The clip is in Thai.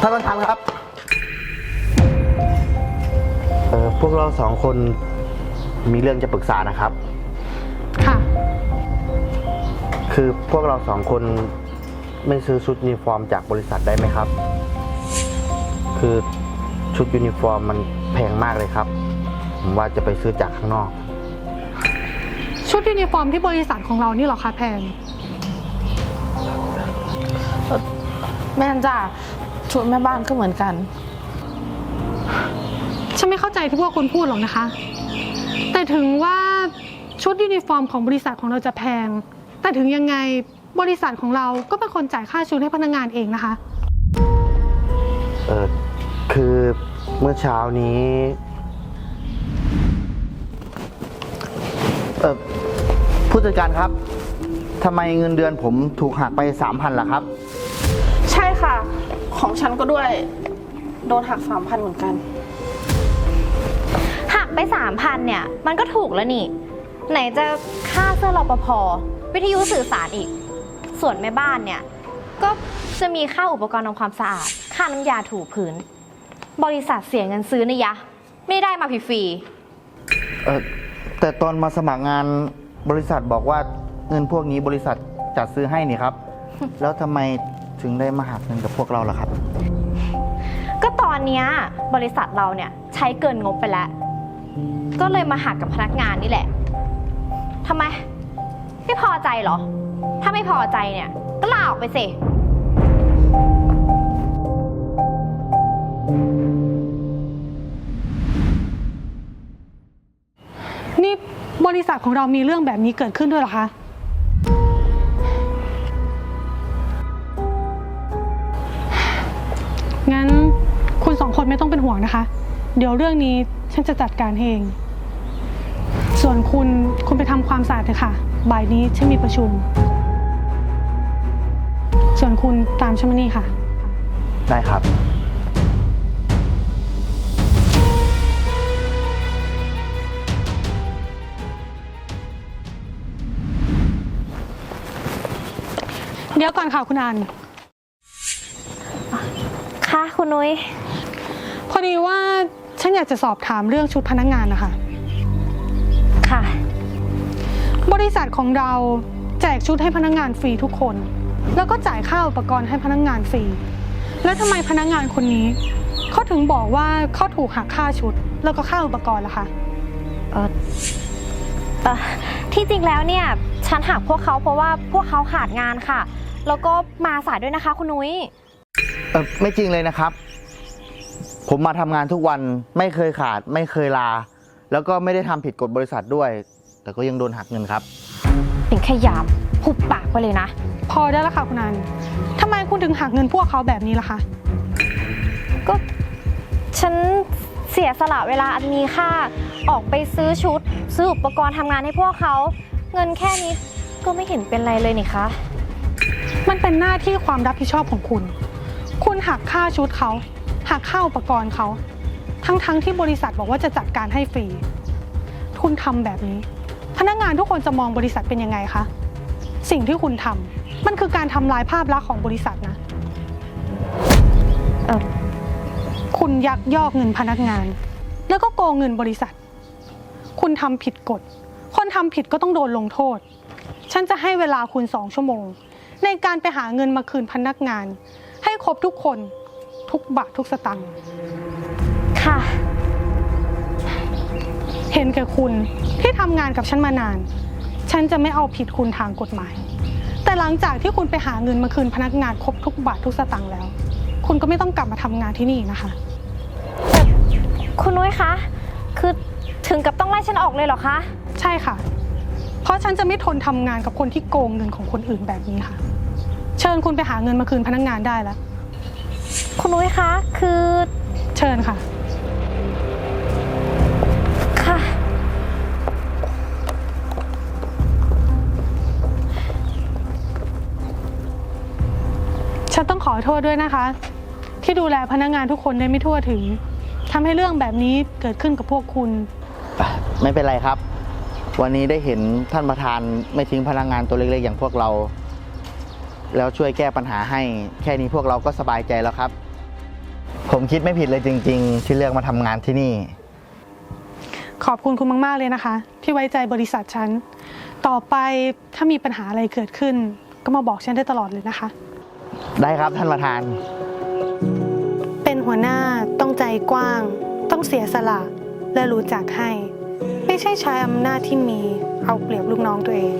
ท่านประธานครับ เออพวกเราสองคนมีเรื่องจะปรึกษานะครับ ค่ะ คือพวกเราสองคนไม่ซื้อชุดยูนิฟอร์มจากบริษัทได้ไหมครับ คือชุดยูนิฟอร์มมันแพงมากเลยครับ ผมว่าจะไปซื้อจากข้างนอก ชุดยูนิฟอร์มที่บริษัทของเรานี่เหรอคะแพงแม่นจ้ะ ชุดแม่บ้านก็เหมือนกัน ฉันไม่เข้าใจที่พวกคุณพูดหรอกนะคะ แต่ถึงว่าชุดยูนิฟอร์มของบริษัทของเราจะแพง แต่ถึงยังไงบริษัทของเราก็เป็นคนจ่ายค่าชุดให้พนักงานเองนะคะ เออคือเมื่อเช้านี้เออผู้จัดการครับทำไมเงินเดือนผมถูกหักไปสามพันล่ะครับใช่ค่ะ ของฉันก็ด้วย โดนหักสามพันเหมือนกัน หักไปสามพันเนี่ย มันก็ถูกแล้วนี่ ไหนจะค่าเสื้อรปภวิทยุสื่อสารอีก ส่วนแม่บ้านเนี่ย ก็จะมีค่าอุปกรณ์ทำความสะอาด ค่าน้ำยาถูพื้น บริษัทเสียเงินซื้อนะยะ ไม่ได้มาฟรีเออแต่ตอนมาสมัครงานบริษัทบอกว่าเงินพวกนี้บริษัทจัดซื้อให้นี่ครับ แล้วทำไม ถึงได้มาหักเงินกับพวกเราล่ะครับๆก็ตอนเนี้ยบริษัทเราเนี่ยใช้เกินงบไปแล้ว ก็เลยมาหักกับพนักงานนี่แหละทำไม ไม่พอใจเหรอ ถ้าไม่พอใจเนี่ย ก็ลาออกไปสิ นี่บริษัทของเรามีเรื่องแบบนี้เกิดขึ้นด้วยเหรอคะ คุณสองคนไม่ต้องเป็นห่วงนะคะ เดี๋ยวเรื่องนี้ฉันจะจัดการให้เอง ส่วนคุณคุณไปทำความสะอาดเถอะค่ะ บ่ายนี้ฉันมีประชุม ส่วนคุณตามฉันมานี่ค่ะ ได้ครับ เดี๋ยวก่อนค่ะคุณอัน ค่ะคุณนุ้ย พอดีว่าฉันอยากจะสอบถามเรื่องชุดพนักงานนะคะ ค่ะ บริษัทของเราแจกชุดให้พนักงานฟรีทุกคน แล้วก็จ่ายค่าอุปกรณ์ให้พนักงานฟรี แล้วทำไมพนักงานคนนี้เขาถึงบอกว่าเขาถูกหักค่าชุด แล้วก็ค่าอุปกรณ์ล่ะคะ เออเอ่อที่จริงแล้วเนี่ย ฉันหักพวกเขาเพราะว่าพวกเขาขาดงานค่ะ แล้วก็มาสายด้วยนะคะคุณนุ้ย เออไม่จริงเลยนะครับ ผมมาทำงานทุกวันไม่เคยขาดไม่เคยลา แล้วก็ไม่ได้ทำผิดกฎบริษัทด้วย แต่ก็ยังโดนหักเงินครับ เป็นขยามหุบปากไปเลยนะ พอได้แล้วค่ะคุณอันทำไมคุณถึงหักเงินพวกเขาแบบนี้ล่ะคะ ก็ฉันเสียสละเวลาอันมีค่า ออกไปซื้อชุด ซื้ออุปกรณ์ทำงานให้พวกเขา เงินแค่นี้ก็ไม่เห็นเป็นไรเลยนี่คะ มันเป็นหน้าที่ความรับผิดชอบของคุณ คุณหักค่าชุดเขา หักค่าอุปกรณ์เขาทั้งๆที่บริษัทบอกว่าจะจัดการให้ฟรี คุณทำแบบนี้ พนักงานทุกคนจะมองบริษัทเป็นยังไงคะ สิ่งที่คุณทำมันคือการทำลายภาพลักษณ์ของบริษัทนะ เออคุณยักยอกเงินพนักงาน แล้วก็โกงเงินบริษัท คุณทำผิดกฎ คนทำผิดก็ต้องโดนลงโทษ ฉันจะให้เวลาคุณสองชั่วโมง ในการไปหาเงินมาคืนพนักงาน ให้ครบทุกคน ทุกบาททุกสตังค์ค่ะ เห็นแก่คุณที่ทำงานกับฉันมานาน ฉันจะไม่เอาผิดคุณทางกฎหมาย แต่หลังจากที่คุณไปหาเงินมาคืนพนักงานครบทุกบาททุกสตังค์แล้ว คุณก็ไม่ต้องกลับมาทำงานที่นี่นะคะ คุณนุ้ยคะ คือถึงกับต้องไล่ฉันออกเลยเหรอคะ ใช่ค่ะ เพราะฉันจะไม่ทนทำงานกับคนที่โกงเงินของคนอื่นแบบนี้ค่ะ เชิญคุณไปหาเงินมาคืนพนักงานได้แล้ว คุณนุ้ยคะ คือเชิญค่ะ ค่ะ ฉันต้องขอโทษด้วยนะคะ ที่ดูแลพนักงานทุกคนได้ไม่ทั่วถึงทำให้เรื่องแบบนี้เกิดขึ้นกับพวกคุณ ไม่เป็นไรครับ วันนี้ได้เห็นท่านประธานไม่ทิ้งพนักงานตัวเล็กๆอย่างพวกเรา แล้วช่วยแก้ปัญหาให้ แค่นี้พวกเราก็สบายใจแล้วครับ ผมคิดไม่ผิดเลยจริง ๆ ที่เลือกมาทำงานที่นี่ ขอบคุณคุณมาก ๆ เลยนะคะ ที่ไว้ใจบริษัทฉัน ต่อไปถ้ามีปัญหาอะไรเกิดขึ้น ก็มาบอกฉันได้ตลอดเลยนะคะ ได้ครับท่านประธาน เป็นหัวหน้าต้องใจกว้าง ต้องเสียสละ และรู้จักให้ ไม่ใช่ใช้อำนาจที่มีเอาเปรียบลูกน้องตัวเอง